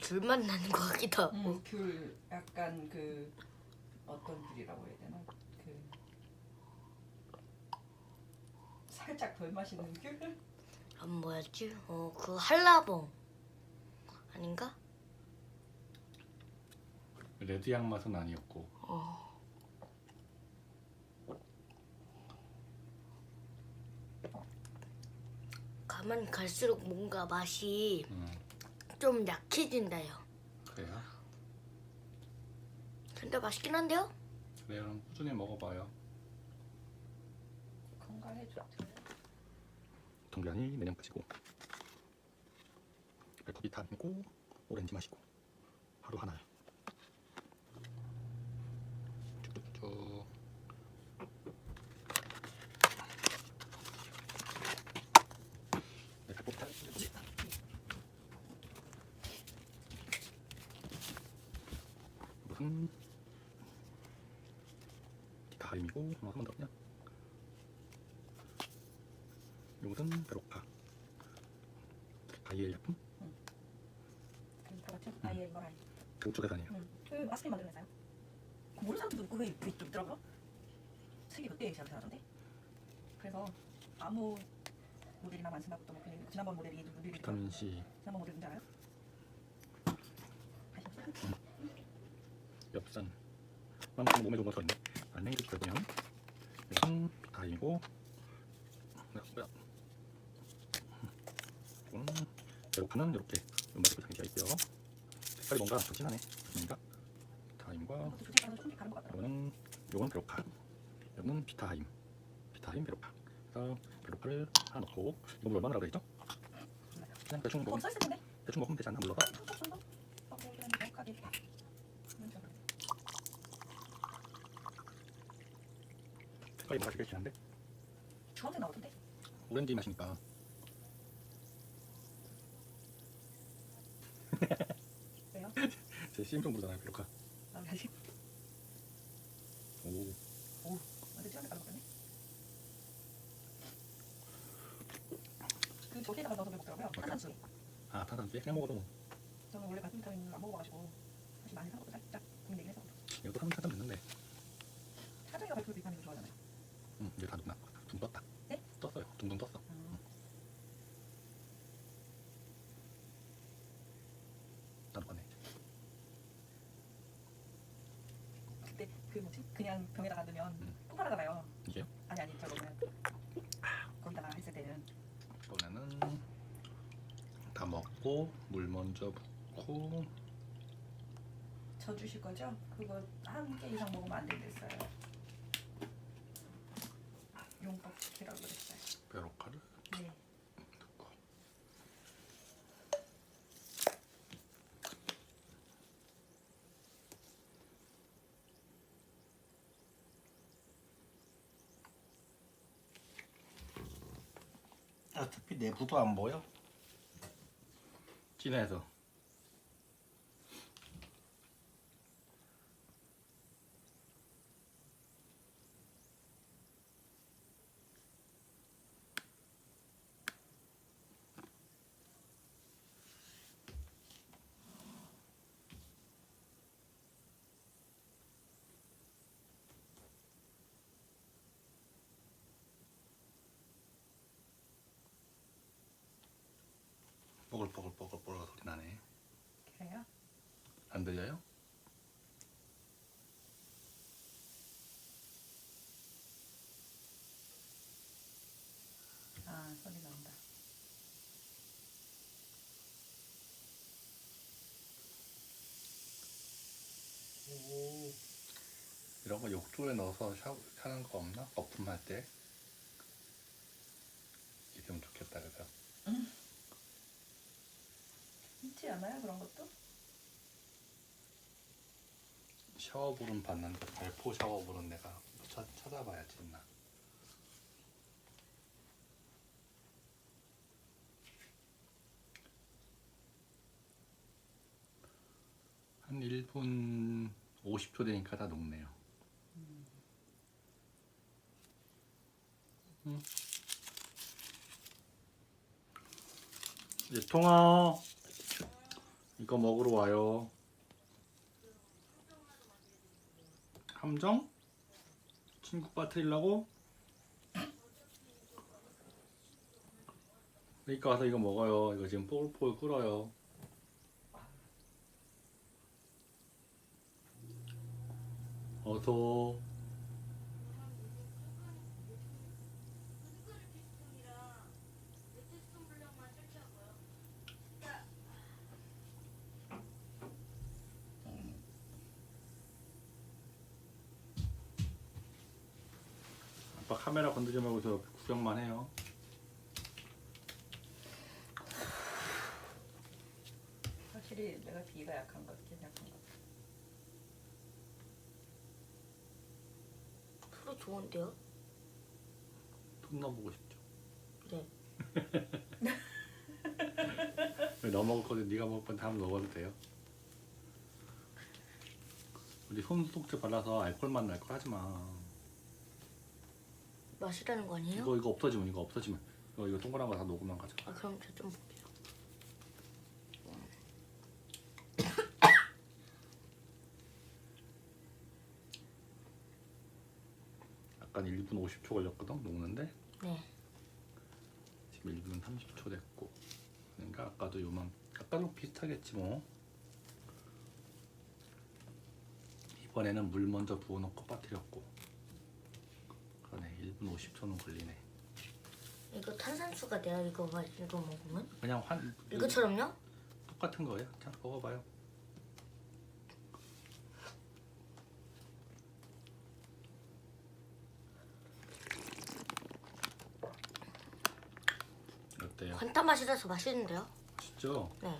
귤맛 나는 것 같기도 하고. 음, 귤 약간 그 어떤 귤이라고 해야 되나? 그 살짝 덜 마시는 귤? 아 뭐였지? 어 그 한라봉 아닌가? 레드향 맛은 아니었고 어. 가만 갈수록 뭔가 맛이 음, 좀 약해진다요. 그래요? 근데 맛있긴 한데요? 그래요 그럼 꾸준히 먹어봐요 건강에 좋대. 동변이 내년 끝이고 배꼽이 타고 오렌지 마시고 하루 하나 쭉쭉쭉 내 배꼽 타지 무슨 뭐 한번 더 그냥 이것은 베로카. 가이엘 약품? 그 같은 아이의 뭐라 아니에요. 응. 그 아스핀 만드는 회사요? 그 모르는 사람들도 있고 그게 좀 있더라고요. 세계 몇 대에 시작을 하던데. 그래서 아무 모델이나 안 쓴다고 또뭐 그 지난번 모델이 누리를 비타민 C. 지난번 모델 뭔지 알아요? 엽산. 만큼 몸에 좋은 거 들었네 이것은 비타임이고 뭐야 뭐야 이거는 베로카는 이렇게 연마리고 장기가 있고요. 색깔이 뭔가 좀 진하네 좋습니다. 같아요. 이거는 이거는 베로카. 이거는 비타임. 비타임 베로카. 그래서 베로카를 하나 넣고 이거 물 얼마나 그랬죠? 그냥 대충 먹으면 써있을 텐데. 대충 먹으면 되지 않나? 물러서 톡톡 정도? 어, 그냥 정확하게. 그런 식으로. 색깔이 되게 진한데 주황색 나오던데? 오렌지 맛이니까 왜요? 제 CM송 부르잖아요 베로카 아, 다시. 오 완전 깔아먹었네. 그 저기에다가 넣어서 먹더라고요. 탄산수. 아 탄산수에 그냥 먹어도 뭐 저는 원래 같은 비타민을 안 먹어봐가지고 사실 많이 사먹고 살짝 고민되긴 했었거든요. 이것도 한번 찾으면 됐는데 사장이가 발표 비타민을 좋아하잖아요. 응 이제 다 누나 둥 떴다 네? 떴어요 둥둥 떴어 다 녹았네 그때 그 뭐지? 그냥 병에다가 넣으면 음. 폭발하잖아요. 이게요? 아니 아니 저거는 거기다가 했을 때는 이번에는 다 먹고 물 먼저 붓고 저 주실 거죠? 그거 한 개 이상 먹으면 안 된댔어요. 용법 지키라고 그랬어요. 베로카를 네. 넣고 어차피 내부도 안 보여? 진해서 뽀글뽀글뽀글뽀글 소리 나네 그래요? 안 들려요? 아 소리 나온다. 오. 이런 거 욕조에 넣어서 샤, 하는 거 없나? 거품할 때 있으면 좋겠다 그죠? 않아요 그런 것도? 샤워볼은 봤는데 발포 샤워볼은 내가 찾, 찾아봐야지 있나 한 1분 50초 되니까 다 녹네요. 음. 이제 통화 이거 먹으러 와요. 함정? 친구 빠뜨리려고? 그러니까 와서 이거 먹어요. 이거 지금 뽀글뽀글 끓어요. 어서. 아빠 카메라 건드지 말고 저 구경만 해요. 확실히 내가 비가 약한 것 같긴 약한 것 같아. 프로 좋은데요? 돈 넣어보고 싶죠. 네. 왜너 먹을 건데 네가 먹을 건데 한번 먹어도 돼요. 우리 손소독제 발라서 알코올 맛 날 거 하지 마. 맛이라는 거 아니에요? 이거 이거 없어지면 이거 없어지면 이거 이거 동그란 거 다 녹음만 가져. 아 그럼 저 좀 볼게요. 약간 1분 50초 걸렸거든 녹는데 네. 지금 1분 30초 됐고 그러니까 아까도 요만 아까도 비슷하겠지 뭐. 이번에는 물 먼저 부어놓고 빠뜨렸고 그러네 1분 50초는 걸리네. 이거 탄산수가 돼요? 이거 봐 이거 먹으면? 그냥 환 이거처럼요? 똑같은 거예요. 자 먹어봐요. 어때요? 환타 맛이라서 맛있는데요? 맛있죠? 네.